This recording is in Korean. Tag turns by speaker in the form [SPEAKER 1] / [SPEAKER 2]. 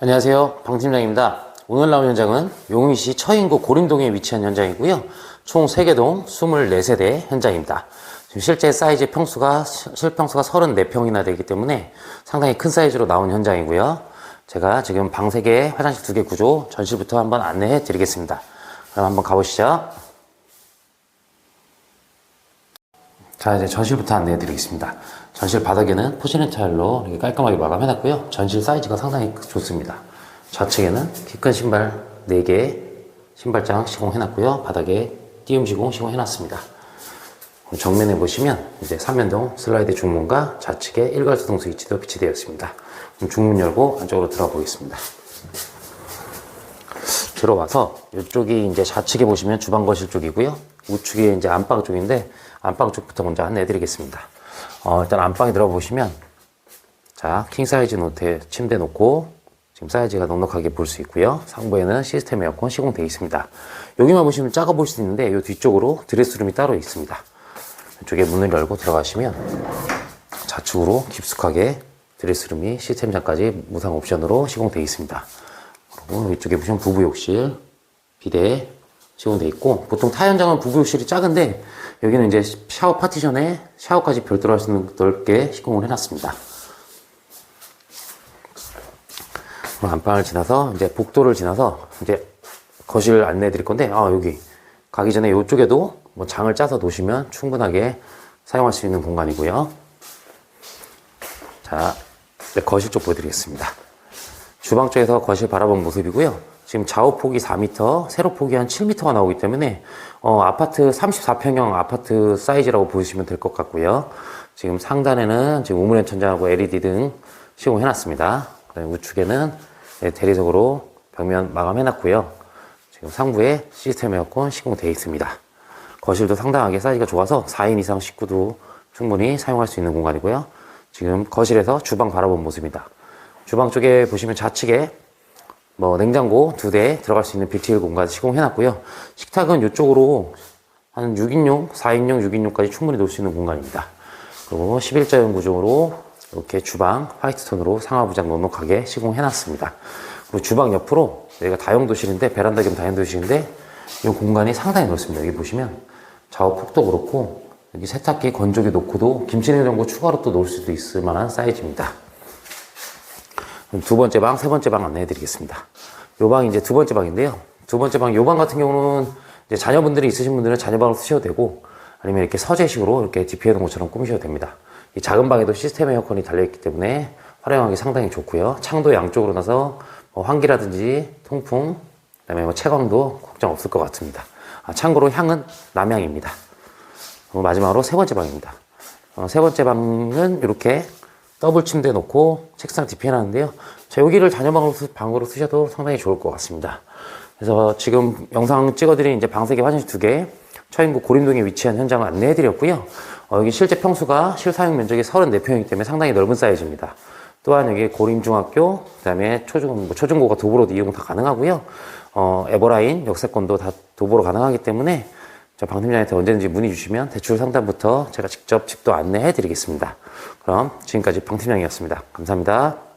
[SPEAKER 1] 안녕하세요. 방 팀장입니다. 오늘 나온 현장은 용인시 처인구 고림동에 위치한 현장이고요. 총 3개 동 24세대 현장입니다. 지금 실제 사이즈 평수가, 시- 실평수가 34평이나 되기 때문에 상당히 큰 사이즈로 나온 현장이고요. 제가 지금 방 3개, 화장실 2개 구조, 전실부터 한번 안내해 드리겠습니다. 그럼 한번 가보시죠. 자, 이제 전실부터 안내해 드리겠습니다. 전실 바닥에는 포지션 타일로 이렇게 깔끔하게 마감해놨고요. 전실 사이즈가 상당히 좋습니다. 좌측에는 키 큰 신발 4개, 신발장 시공해놨고요. 바닥에 띄움 시공 시공해놨습니다. 정면에 보시면 이제 3면동 슬라이드 중문과 좌측에 일괄수동 스위치도 비치되어 있습니다. 중문 열고 안쪽으로 들어가 보겠습니다. 들어와서 이쪽이 이제 좌측에 보시면 주방 거실 쪽이고요. 우측이 이제 안방 쪽인데 안방 쪽부터 먼저 안내해 드리겠습니다. 어, 일단 안방에 들어가 보시면 자, 킹 사이즈 노트 침대 놓고 지금 사이즈가 넉넉하게 볼 수 있고요. 상부에는 시스템 에어컨 시공되어 있습니다. 여기만 보시면 작아 보일 수 있는데 이 뒤쪽으로 드레스룸이 따로 있습니다. 이쪽에 문을 열고 들어가시면 좌측으로 깊숙하게 드레스룸이 시스템장까지 무상 옵션으로 시공되어 있습니다. 그리고 이쪽에 보시면 부부 욕실, 비대 시공되어 있고 보통 타 현장은 부부 욕실이 작은데 여기는 이제 샤워 파티션에 샤워까지 별도로 할 수 있는 넓게 시공을 해놨습니다. 안방을 지나서 이제 복도를 지나서 이제 거실 안내해 드릴 건데 아 여기 가기 전에 이쪽에도 뭐 장을 짜서 놓으시면 충분하게 사용할 수 있는 공간이고요. 자, 거실 쪽 보여드리겠습니다. 주방 쪽에서 거실 바라본 모습이고요. 지금 좌우 폭이 4m, 세로 폭이 한 7m가 나오기 때문에 어, 아파트 34평형 아파트 사이즈라고 보시면 될 것 같고요. 지금 상단에는 지금 우물엔 천장하고 LED 등 시공해 놨습니다. 그다음에 우측에는 네, 대리석으로 벽면 마감해 놨고요. 지금 상부에 시스템 에어컨 시공되어 있습니다. 거실도 상당하게 사이즈가 좋아서 4인 이상 식구도 충분히 사용할 수 있는 공간이고요. 지금 거실에서 주방 바라본 모습입니다. 주방 쪽에 보시면 좌측에 뭐 냉장고 두 대 들어갈 수 있는 뷰티일 공간 시공해 놨고요. 식탁은 이쪽으로 한 6인용, 4인용, 6인용까지 충분히 놓을 수 있는 공간입니다. 그리고 11자형 구조로 이렇게 주방 화이트 톤으로 상하부장 넉넉하게 시공해 놨습니다. 그리고 주방 옆으로 여기가 다용도실인데 베란다 겸 다용도실인데 이 공간이 상당히 넓습니다. 여기 보시면 좌우 폭도 그렇고 여기 세탁기 건조기 놓고도 김치냉장고 추가로 또 놓을 수도 있을 만한 사이즈입니다. 두 번째 방, 세 번째 방 안내해 드리겠습니다. 요 방이 이제 두 번째 방인데요. 두 번째 방, 요 방 같은 경우는 이제 자녀분들이 있으신 분들은 자녀방으로 쓰셔도 되고 아니면 이렇게 서재식으로 이렇게 DP 해놓은 것처럼 꾸미셔도 됩니다. 이 작은 방에도 시스템 에어컨이 달려있기 때문에 활용하기 상당히 좋고요. 창도 양쪽으로 나서 뭐 환기라든지 통풍, 그다음에 뭐 채광도 걱정 없을 것 같습니다. 아, 참고로 향은 남향입니다. 마지막으로 세 번째 방입니다. 어, 세 번째 방은 이렇게 더블 침대 놓고 책상 DP 해놨는데요. 자, 여기를 자녀방으로 쓰, 방으로 쓰셔도 상당히 좋을 것 같습니다. 그래서 지금 영상 찍어드린 이제 방세개 화장실 두 개, 처인구 고림동에 위치한 현장을 안내해드렸고요. 어, 여기 실제 평수가 실사용 면적이 34평이기 때문에 상당히 넓은 사이즈입니다. 또한 여기 고림중학교, 그 다음에 초중, 뭐 초중고가 도보로도 이용 다 가능하고요. 어, 에버라인, 역세권도 다 도보로 가능하기 때문에 저 방팀장한테 언제든지 문의 주시면 대출 상담부터 제가 직접 집도 안내해 드리겠습니다. 그럼 지금까지 방팀장이었습니다. 감사합니다.